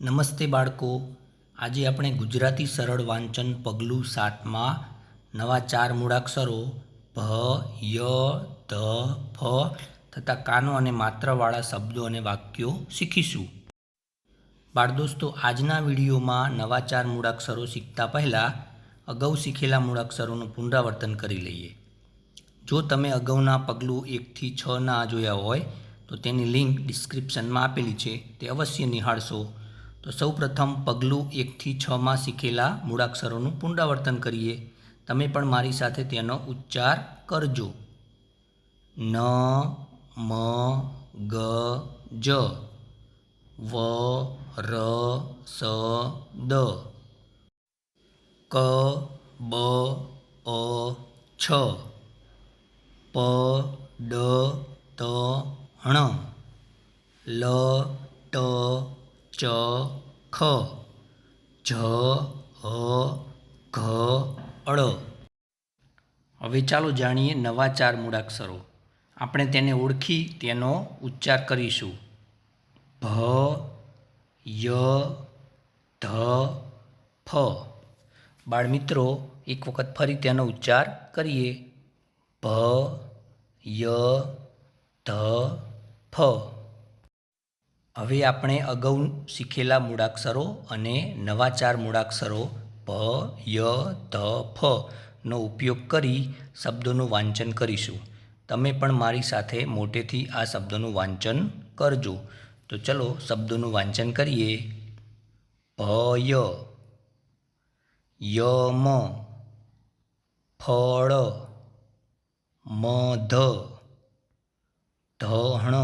નમસ્તે બાળકો. આજે આપણે ગુજરાતી સરળ વાંચન પગલું સાતમાં નવા ચાર મૂળાક્ષરો ભ ય ધ ફ તથા કાનો અને માત્રાવાળા શબ્દો અને વાક્યો શીખીશું. બાળ દોસ્તો, આજના વિડીયોમાં નવા ચાર મૂળાક્ષરો શીખતા પહેલાં અગાઉ શીખેલા મૂળાક્ષરોનું પુનરાવર્તન કરી લઈએ. જો તમે અગાઉના પગલું એકથી છ ના જોયા હોય, તો તેની લિંક ડિસ્ક્રિપ્શનમાં આપેલી છે. તે અવશ્ય નિહાળશો. તો સૌપ્રથમ પગલું એકથી છમાં શીખેલા મૂળાક્ષરોનું પુનરાવર્તન કરીએ. તમે પણ મારી સાથે તેનો ઉચ્ચાર કરજો. ન, મ, ગ, જ. વ, ર, સ, દ. ક, બ, અ, છ. પ, ડ, ત, ણ. લ, ટ ચ, ખ. જ, હ, ઘ અળ હવે ચાલો જાણીએ નવા ચાર મૂળાક્ષરો. આપણે તેને ઓળખી, તેનો ઉચ્ચાર કરીશું. ભ, ય, ધ, ફ. બાળમિત્રો, એક વખત ફરી તેનો ઉચ્ચાર કરીએ. ભ, ય, ધ, ફ. હવે આપણે અગાઉ શીખેલા મૂળાક્ષરો અને નવા ચાર મૂળાક્ષરો પ, ય ધ ફ નો ઉપયોગ કરી શબ્દોનું વાંચન કરીશું. તમે પણ મારી સાથે મોટેથી આ શબ્દોનું વાંચન કરજો. તો ચલો શબ્દોનું વાંચન કરીએ. ભય યમ ફળ. મધ ધહણ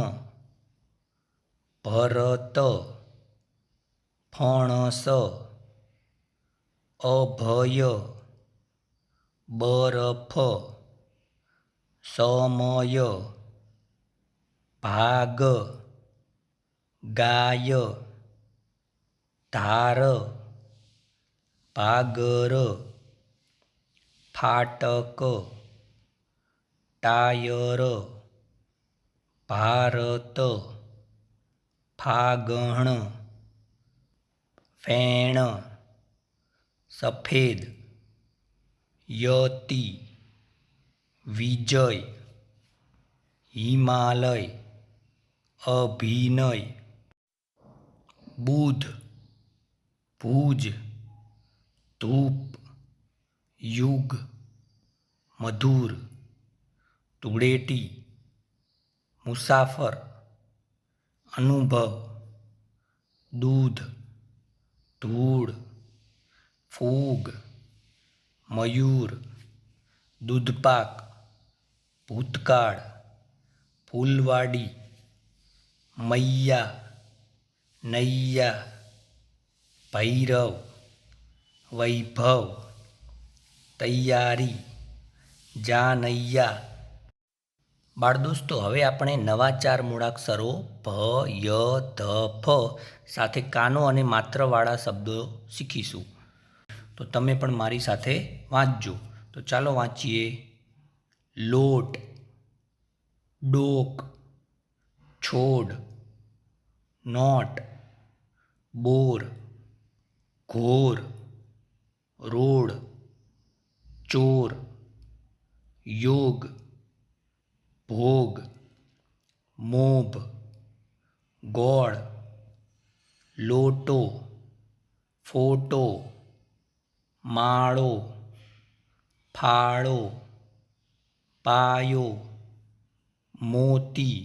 ભરત ફણસ અભય બરફ સમય ભાગ ગાય ધાર ભાગર ફાટક ટાયર ભારત ફાગણ ફેણ, સફેદ, યતિ, વિજય, હિમાલય, અભિનય, બુધ, ભુજ, ધૂપ, યુગ, મધુર, ધૂળેટી, મુસાફર, અનુભવ, દૂધ. ધૂળ ફૂગ મયુર દૂધપાક ભૂતકાળ ફૂલવાડી મૈયા નૈયા ભૈરવ વૈભવ તૈયારી જાનૈયા બાળ દોસ્તો, હવે આપણે નવા ચાર મૂળાક્ષરો ભ ય, ધ, ફ સાથે કાનો અને માત્રવાળા શબ્દો શીખીશું. તો તમે પણ મારી સાથે વાંચજો. તો ચાલો વાંચીએ. લોટ, ડોક, છોડ, નોટ, બોર, ઘોર, રોડ, ચોર, યોગ ભોગ, મોભ, ગોળ, લોટો, ફોટો, માળો, ફાળો, પાયો, મોતી,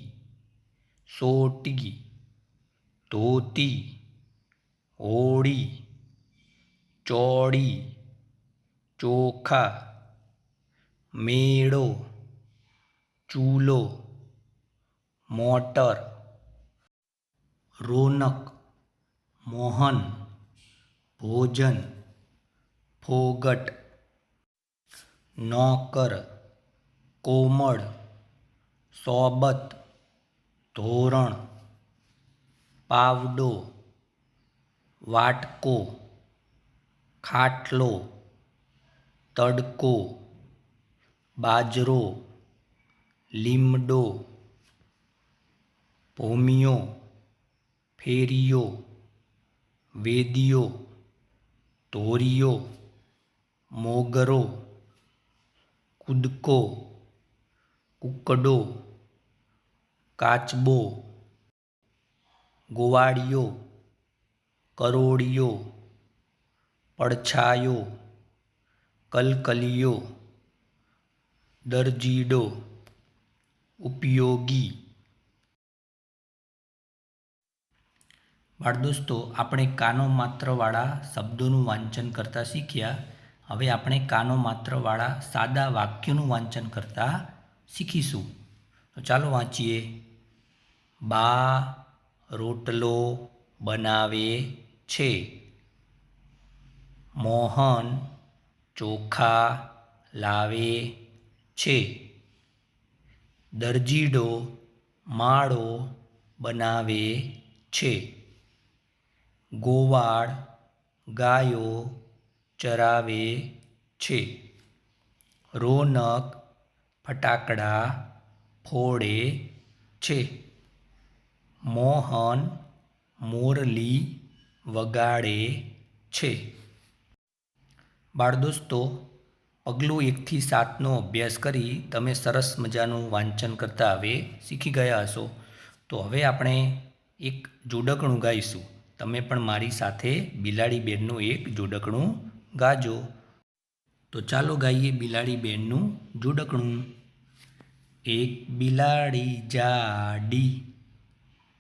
સોટી, ધોતી, હોળી, ચોળી, ચોખા, મેળો ચૂલો મોટર રોનક મોહન ભોજન ફોગટ નોકર કોમળ સોબત ધોરણ પાવડો વાટકો ખાટલો તડકો બાજરો લીમડો ભૂમિયો ફેરિયો વેદીઓ ધોરીઓ મોગરો કૂદકો કુકડો કાચબો ગોવાળિયો કરોળિયો પડછાયો કલકલિયો દરજીડો ઉપયોગી. બાળ દોસ્તો, આપણે કાનો માત્રવાળા શબ્દોનું વાંચન કરતા શીખ્યા. હવે આપણે કાનો માત્રવાળા સાદા વાક્યોનું વાંચન કરતા શીખીશું. તો ચાલો વાંચીએ. બા રોટલો બનાવે છે. મોહન ચોખા લાવે છે. દરજીડો માળો બનાવે છે. ગોવાળ ગાયો ચરાવે છે. રોનક ફટાકડા ફોડે છે. મોહન મોરલી વગાડે છે. બાળ દોસ્તો પગલું એકથી સાતનો અભ્યાસ કરી તમે સરસ મજાનું વાંચન કરતાં હવે શીખી ગયા હશો. તો હવે આપણે એક જોડકણું ગાઈશું. તમે પણ મારી સાથે બિલાડી બેનનું એક જોડકણું ગાજો. તો ચાલો ગાઈએ બિલાડી બેનનું જોડકણું. એક બિલાડી જાડી,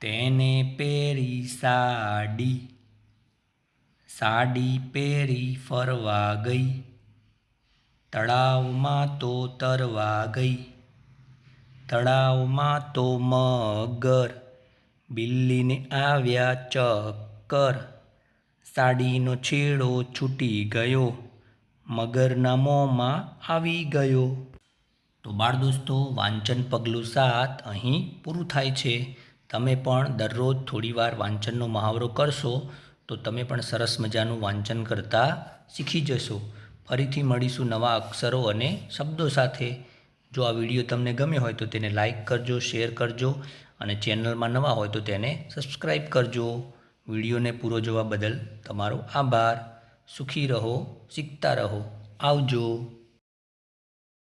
તેને પહેરી સાડી. સાડી પહેરી ફરવા ગઈ. તળાવમાં તો તરવા ગઈ. તળાવમાં તો મગર. બિલ્લીને આવ્યા ચક્કર. સાડીનો છેડો છૂટી ગયો. મગરના મોંમાં આવી ગયો. તો બાળ દોસ્તો, વાંચન પગલું સાત અહીં પૂરું થાય છે. તમે પણ દરરોજ થોડીવાર વાંચનનો મહાવરો કરશો, તો તમે પણ સરસ મજાનું વાંચન કરતાં શીખી જશો. ફરીથી મળીશું નવા અક્ષરો અને શબ્દો સાથે. જો આ વીડિયો તમને ગમ્યો હોય તો તેને લાઇક કરજો, શેર કરજો અને ચેનલમાં નવા હોય તો તેને સબસ્ક્રાઈબ કરજો. વિડીયોને પૂરો જોવા બદલ તમારો આભાર. સુખી રહો, શીખતા રહો. આવજો.